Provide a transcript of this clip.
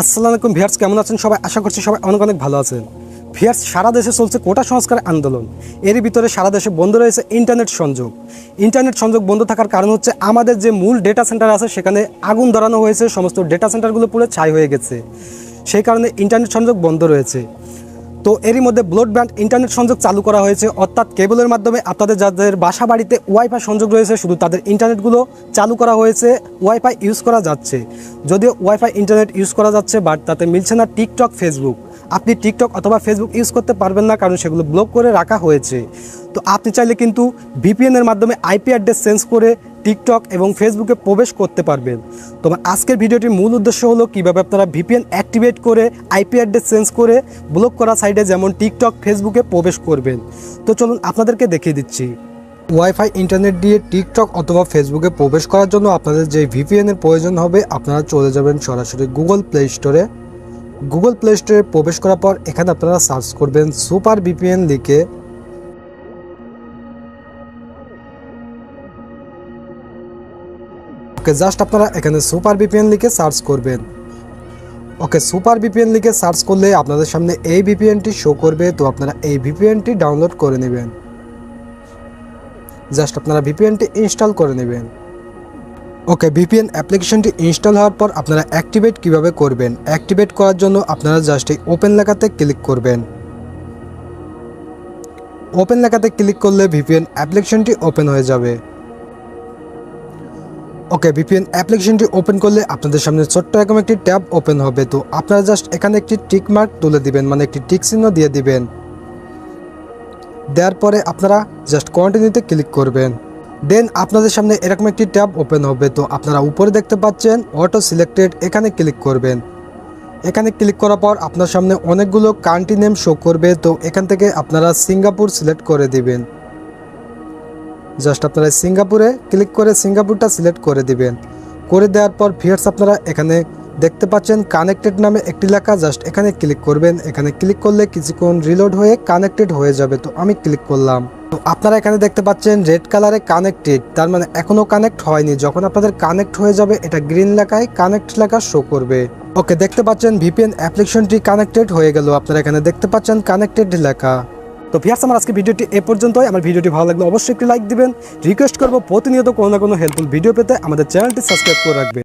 আসসালামু আলাইকুম ভিয়ার্স, কেমন আছেন সবাই? আশা করছি সবাই অনেক অনেক ভালো আছেন। ভিয়ার্স, সারা দেশে চলছে কোটা সংস্কার আন্দোলন। এর ভিতরে সারা দেশে বন্ধ রয়েছে ইন্টারনেট সংযোগ। ইন্টারনেট সংযোগ বন্ধ থাকার কারণ হচ্ছে আমাদের যে মূল ডেটা সেন্টার আছে, সেখানে আগুন ধরানো হয়েছে, সমস্ত ডেটা সেন্টারগুলো পুরো ছাই হয়ে গেছে। সেই কারণে ইন্টারনেট সংযোগ বন্ধ রয়েছে। তো এরই মধ্যে ব্লড ব্রডব্যান্ড ইন্টারনেট সংযোগ চালু করা হয়েছে, অর্থাৎ কেবলের মাধ্যমে আপনাদের যাদের বাসা বাড়িতে ওয়াইফাই সংযোগ রয়েছে, শুধু তাদের ইন্টারনেটগুলো চালু করা হয়েছে, ওয়াইফাই ইউজ করা যাচ্ছে। যদিও ওয়াইফাই ইন্টারনেট ইউজ করা যাচ্ছে, বাট তাতে মিলছে না টিকটক, ফেসবুক। আপনি টিকটক অথবা ফেসবুক ইউজ করতে পারবেন না, কারণ সেগুলো ব্লক করে রাখা হয়েছে। তো আপনি চাইলে কিন্তু ভিপিএনের মাধ্যমে আইপি অ্যাড্রেস চেঞ্জ করে টিকটক এবং ফেসবুকে প্রবেশ করতে পারবেন। তোমার আজকের ভিডিওটির মূল উদ্দেশ্য হলো কীভাবে আপনারা ভিপিএন অ্যাক্টিভেট করে আইপি অ্যাড্রেস চেঞ্জ করে ব্লক করা সাইডে যেমন টিকটক, ফেসবুকে প্রবেশ করবেন। তো চলুন আপনাদেরকে দেখিয়ে দিচ্ছি। ওয়াইফাই ইন্টারনেট দিয়ে টিকটক অথবা ফেসবুকে প্রবেশ করার জন্য আপনাদের যে ভিপিএনের প্রয়োজন হবে, আপনারা চলে যাবেন সরাসরি গুগল প্লে স্টোরে গুগল প্লে স্টোরে প্রবেশ করার পর এখানে আপনারা সার্চ করবেন সুপার ভিপিএন লিখে ওকে জাস্ট আপনারা এখানে সুপার ভিপিএন লিখে সার্চ করবেন। ওকে সুপার ভিপিএন লিখে সার্চ করলে আপনাদের সামনে এই ভিপিএনটি শো করবে, তো আপনারা এই ভিপিএনটি ডাউনলোড করে নেবেন। জাস্ট আপনারা ভিপিএনটি ইনস্টল করে নেবেন। ওকে ভিপিএন অ্যাপ্লিকেশনটি ইনস্টল হওয়ার পর আপনারা অ্যাক্টিভেট কীভাবে করবেন? অ্যাক্টিভেট করার জন্য আপনারা জাস্ট এই ওপেন লেখাতে ক্লিক করবেন। ওপেন লেখাতে ক্লিক করলে ভিপিএন অ্যাপ্লিকেশনটি ওপেন হয়ে যাবে। ওকে ভিপিএন অ্যাপ্লিকেশনটি ওপেন করলে আপনাদের সামনে ছোট্ট এরকম একটি ট্যাব ওপেন হবে। তো আপনারা জাস্ট এখানে একটি টিক মার্ক তুলে দিবেন মানে একটি টিক চিহ্ন দিয়ে দিবেন। দেওয়ার পরে আপনারা জাস্ট কন্টিনিউতে ক্লিক করবেন। দেন আপনাদের সামনে এরকম একটি ট্যাব ওপেন হবে। তো আপনারা উপরে দেখতে পাচ্ছেন অটো সিলেক্টেড এখানে ক্লিক করবেন। এখানে ক্লিক করার পর আপনার সামনে অনেকগুলো কান্ট্রি নেম শো করবে। তো এখান থেকে আপনারা সিঙ্গাপুর সিলেক্ট করে দিবেন। জাস্ট আপনারা সিঙ্গাপুরে ক্লিক করে সিঙ্গাপুরটা সিলেক্ট করে দিবেন। করে দেওয়ার পর ফিয়ার্স আপনারা এখানে দেখতে পাচ্ছেন কানেক্টেড নামে একটি লেখা, জাস্ট এখানে ক্লিক করবেন। এখানে ক্লিক করলে কিছুক্ষণ রিলোড হয়ে কানেক্টেড হয়ে যাবে। তো আমি ক্লিক করলাম। তো আপনারা এখানে দেখতে পাচ্ছেন রেড কালারে কানেক্টেড, তার মানে এখনও কানেক্ট হয়নি। যখন আপনাদের কানেক্ট হয়ে যাবে, এটা গ্রিন লেখায় কানেক্ট লেখা শো করবে। ওকে, দেখতে পাচ্ছেন ভিপিএন অ্যাপ্লিকেশনটি কানেক্টেড হয়ে গেল। আপনারা এখানে দেখতে পাচ্ছেন কানেক্টেড লেখা। তো ভিয়ার্স, আমার আজকে ভিডিওটি এ পর্যন্তই। আমার ভিডিওটি ভালো লাগলে অবশ্যই একটি লাইক দিবেন। রিকোয়েস্ট করব প্রতিনিয়ত কোনো না কোনো হেল্পফুল ভিডিও পেতে। আমাদের চ্যানেলটি সাবস্ক্রাইব করে রাখবেন।